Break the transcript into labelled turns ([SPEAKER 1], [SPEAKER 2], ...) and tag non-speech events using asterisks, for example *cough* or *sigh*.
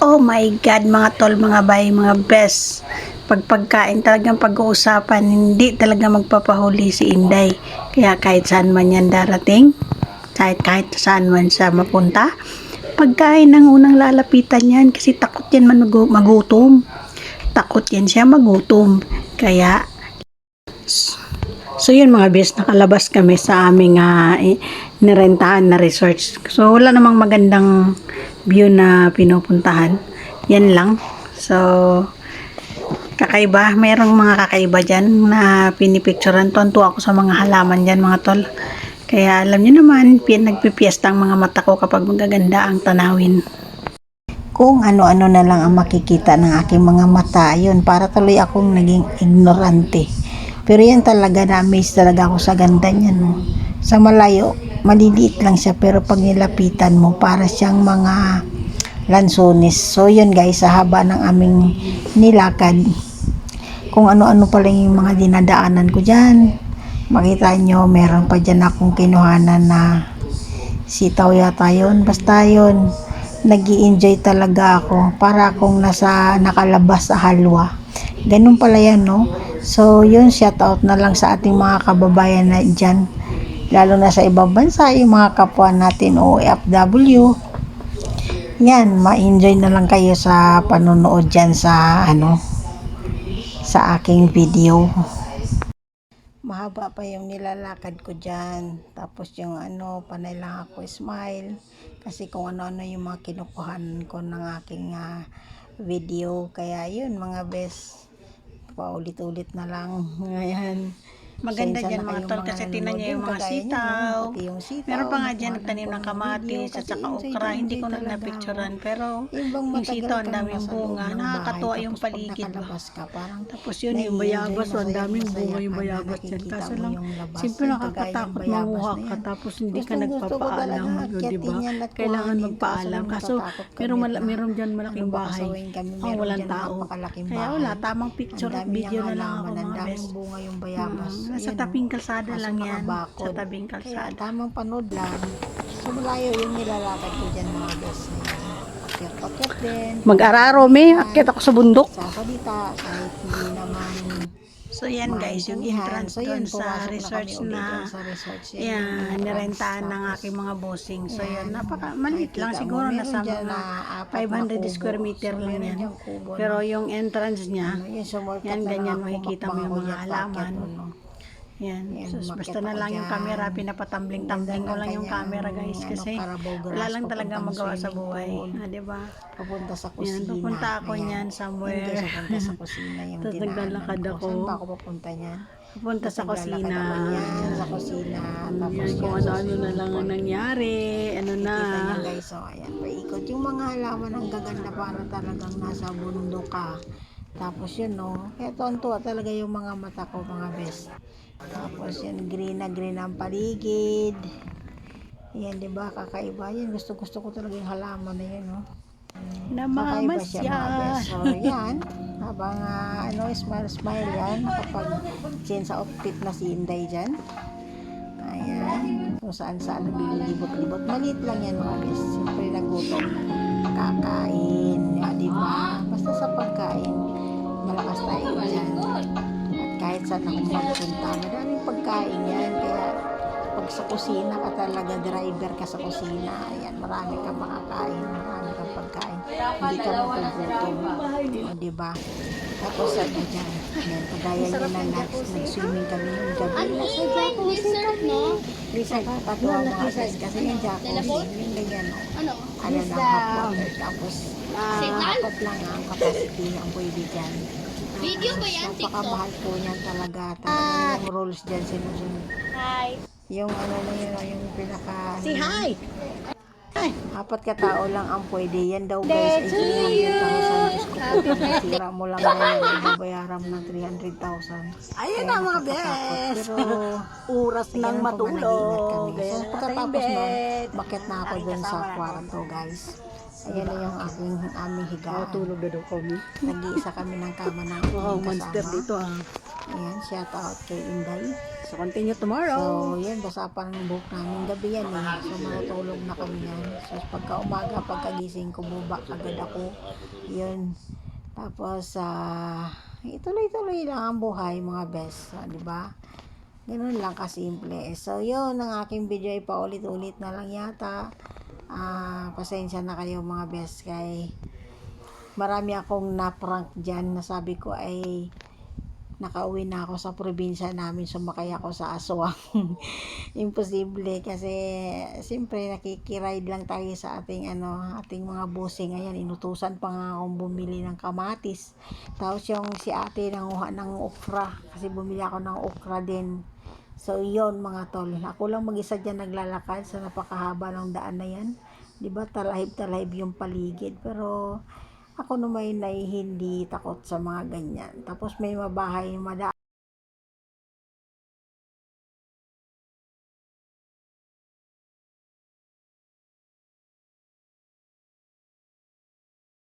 [SPEAKER 1] Oh my God, mga tol, mga bay, mga best. Pag pagkain talagang pag-uusapan, hindi talaga magpapahuli si Inday. Kaya kahit saan man yan darating, kahit kahit saan man siya mapunta, pagkain ang unang lalapitan yan kasi takot yan manugu- magutom. Takot yan siya magutom. Kaya, So yun mga best, nakalabas kami sa aming i- nirentahan na resort. So wala namang magandang view na pinupuntahan. Yan lang. So kakaiba, mayroong mga kakaiba dyan na pinipicturean. Tonto ako sa mga halaman dyan mga tol. Kaya alam niyo naman, nagpipiesta ang mga mata ko kapag magaganda ang tanawin.
[SPEAKER 2] kung ano-ano na lang ang makikita ng aking mga mata, yun, para tuloy akong naging ignorante. Pero yan talaga, na-amaze talaga ako sa ganda niya, no. Sa malayo, maliliit lang siya, pero pag nilapitan mo, para siyang mga lansones. So, yun guys, sa haba ng aming nilakad, kung ano-ano pa lang yung mga dinadaanan ko dyan. Makita nyo, meron pa dyan akong kinuhanan na sitaw yata yun. Basta yun, nag enjoy talaga ako. Para akong nasa nakalabas sa halwa. Ganun pala yan, no? So, yun, shout out na lang sa ating mga kababayan na dyan. Lalo na sa ibang bansa, yung mga kapwa natin OFW. Yan, ma-enjoy na lang kayo sa panonood dyan sa, ano, sa aking video. Mahaba pa yung nilalakad ko dyan. Tapos yung ano, panay lang ako smile. Kasi kung ano-ano yung mga kinukuhan ko ng aking ah, video. Kaya yun mga best. Paulit-ulit na lang. *laughs* Ngayon.
[SPEAKER 1] Maganda dyan mga tol kasi tinan niya yung mga sitaw.
[SPEAKER 2] yung sitaw,
[SPEAKER 1] Meron pa nga dyan nagtanim ng kamatis at saka okra. Hindi ko na napicturean pero yung sitaw ang
[SPEAKER 2] loob
[SPEAKER 1] bunga.
[SPEAKER 2] ng
[SPEAKER 1] Nakakatuwa yung paligid ba. Tapos yun yung bayabas. Ang daming bunga yung bayabas yan.
[SPEAKER 2] nakikita
[SPEAKER 1] Kaso lang, simple nakakatakot manguha ka tapos hindi ka nagpapaalam. Yun, di ba? Kailangan magpaalam.
[SPEAKER 2] Kaso
[SPEAKER 1] meron,
[SPEAKER 2] na
[SPEAKER 1] meron dyan malaking
[SPEAKER 2] ano ba,
[SPEAKER 1] bahay. Ang
[SPEAKER 2] meron
[SPEAKER 1] walang
[SPEAKER 2] dyan
[SPEAKER 1] tao. Kaya wala, tamang picture at
[SPEAKER 2] dami
[SPEAKER 1] video na lang ako mga best.
[SPEAKER 2] bunga yung bayabas.
[SPEAKER 1] Nasa
[SPEAKER 2] Ayun,
[SPEAKER 1] tabing kalsada
[SPEAKER 2] Kaso
[SPEAKER 1] lang yan.
[SPEAKER 2] nakabakod.
[SPEAKER 1] Sa tabing
[SPEAKER 2] Kaya
[SPEAKER 1] kalsada.
[SPEAKER 2] tamang panood lang. So malayo yung nilalakad ko dyan mga best. Akyat-akyat din.
[SPEAKER 1] Mag-araro, me. Akit ako sa bundok.
[SPEAKER 2] Sasalita kahit hindi naman
[SPEAKER 1] So yan guys, yung entrance
[SPEAKER 2] So,
[SPEAKER 1] doon sa
[SPEAKER 2] na
[SPEAKER 1] research na
[SPEAKER 2] doon sa research. Yan,
[SPEAKER 1] yan, nirentahan ng aking mga bossing. So
[SPEAKER 2] yan,
[SPEAKER 1] napaka maliit lang siguro mga
[SPEAKER 2] na apat na
[SPEAKER 1] 500
[SPEAKER 2] kubo.
[SPEAKER 1] square meter lang yan. Pero
[SPEAKER 2] na-
[SPEAKER 1] yung entrance niya,
[SPEAKER 2] ano,
[SPEAKER 1] yan,
[SPEAKER 2] na
[SPEAKER 1] ganyan, makikita mo yung mga halaman. Yan.
[SPEAKER 2] Yan,
[SPEAKER 1] So,
[SPEAKER 2] umakyat
[SPEAKER 1] basta na lang yung camera, pinapatambling-tambling ko lang yung camera guys. Kasi wala lang talaga magawa sa buhay.
[SPEAKER 2] pool.
[SPEAKER 1] Ah, di ba?
[SPEAKER 2] Papunta sa
[SPEAKER 1] Yan,
[SPEAKER 2] kusina.
[SPEAKER 1] pupunta ako
[SPEAKER 2] Ayan.
[SPEAKER 1] niyan somewhere.
[SPEAKER 2] Hindi, papunta sa kusina yung *laughs*
[SPEAKER 1] Tapos naglalakad
[SPEAKER 2] ko.
[SPEAKER 1] ako.
[SPEAKER 2] Saan ba ako papunta niyan?
[SPEAKER 1] Pupunta sa kusina.
[SPEAKER 2] sa kusina. Tapos
[SPEAKER 1] Yan, kung
[SPEAKER 2] yan,
[SPEAKER 1] ano-ano na lang ang nangyari. Ano na.
[SPEAKER 2] Kita niyo guys, so ayan, paikot. Yung mga halaman ang gaganda para talagang nasa bundok ka. Tapos yun, no, kaya tuwan-tuwa talaga yung mga mata ko, mga best. Tapos yun, green na green ang paligid. Yan, di ba, kakaiba yan. Gusto-gusto ko talaga yung halaman na yun, no. Kakaiba siya, mga best.
[SPEAKER 1] Namamasya.
[SPEAKER 2] So, yan, habang, ah, ano, smile-smile yan, kapag change sa outfit na si Inday dyan. Ayan. Kung saan saan naglilibot-libot. Maliit lang yan mga bes. Siyempre nagutom. Kakain. Saan ako magpunta, madaming pagkain yan. Kaya pag sa kusina ka talaga, driver ka sa kusina, ayan, marami kang makakain, marami kang pagkain. Hindi ka magugutom. O, di ba? Tapos ano dyan, ayan, kagaya nyo na nag- nag-swimming kami yung gabi. Nasa jacuzzi
[SPEAKER 3] no?
[SPEAKER 2] Lisa ka, tatlo ang mga sis kasi yung jacuzzi, yung ganyan, no?
[SPEAKER 3] Ano?
[SPEAKER 2] ano na hot water, tapos
[SPEAKER 3] Signal?
[SPEAKER 2] apat lang ang capacity ang pwede dyan.
[SPEAKER 3] Video ba yan?
[SPEAKER 2] Pakamahal po niyan talaga. Talaga yung rules dyan sinusunod.
[SPEAKER 3] Hi.
[SPEAKER 2] Yung ano na yun, yung pinaka...
[SPEAKER 1] Say hi!
[SPEAKER 2] Apat ka tao lang ang pwede. Yan daw guys, ay 300,000. Diyos nasira mo lang ngayon, *laughs* babayaran mo ng 300,000.
[SPEAKER 1] Ayun na mga bes!
[SPEAKER 2] Pero,
[SPEAKER 1] Oras ng
[SPEAKER 2] Ganun po ba nag-iingat
[SPEAKER 1] matulog.
[SPEAKER 2] kami. So, pagkatapos nun, bakit na ako dun sa kwarto, guys. Ayan na yung aking aming higaan.
[SPEAKER 1] tulog na daw kami.
[SPEAKER 2] Nag-iisa kami ng kama ng
[SPEAKER 1] Wow, monster dito ah.
[SPEAKER 2] Ayan, shout out kay Inday.
[SPEAKER 1] So, continue tomorrow.
[SPEAKER 2] So, yan, basa pa ng buhok namin. Gabi yan eh. So, matulog na kami yan. So, pagka umaga, pagkagising ko, bubak agad ako. Yun. Tapos, ah, ituloy-tuloy lang ang buhay, mga best. Ah, di ba? Ganun lang kasimple. So, yun, ang aking video ay paulit-ulit na lang yata. Ah, pasensya na kayo mga best kay marami akong na-prank dyan na sabi ko ay nakauwi na ako sa probinsya namin, sumakay ako sa aswang. *laughs* Imposible kasi siyempre nakikiride lang tayo sa ating ano, ating mga busing. Ayan, inutusan pa nga akong bumili ng kamatis. Tapos yung si ate nanguha ng okra kasi bumili ako ng okra din. So, yon mga tol. Ako lang mag-isa dyan naglalakad sa napakahaba ng daan na yan. Di ba talahib-talahib yung paligid. Pero, ako naman ay hindi takot sa mga ganyan. Tapos may mabahay, mada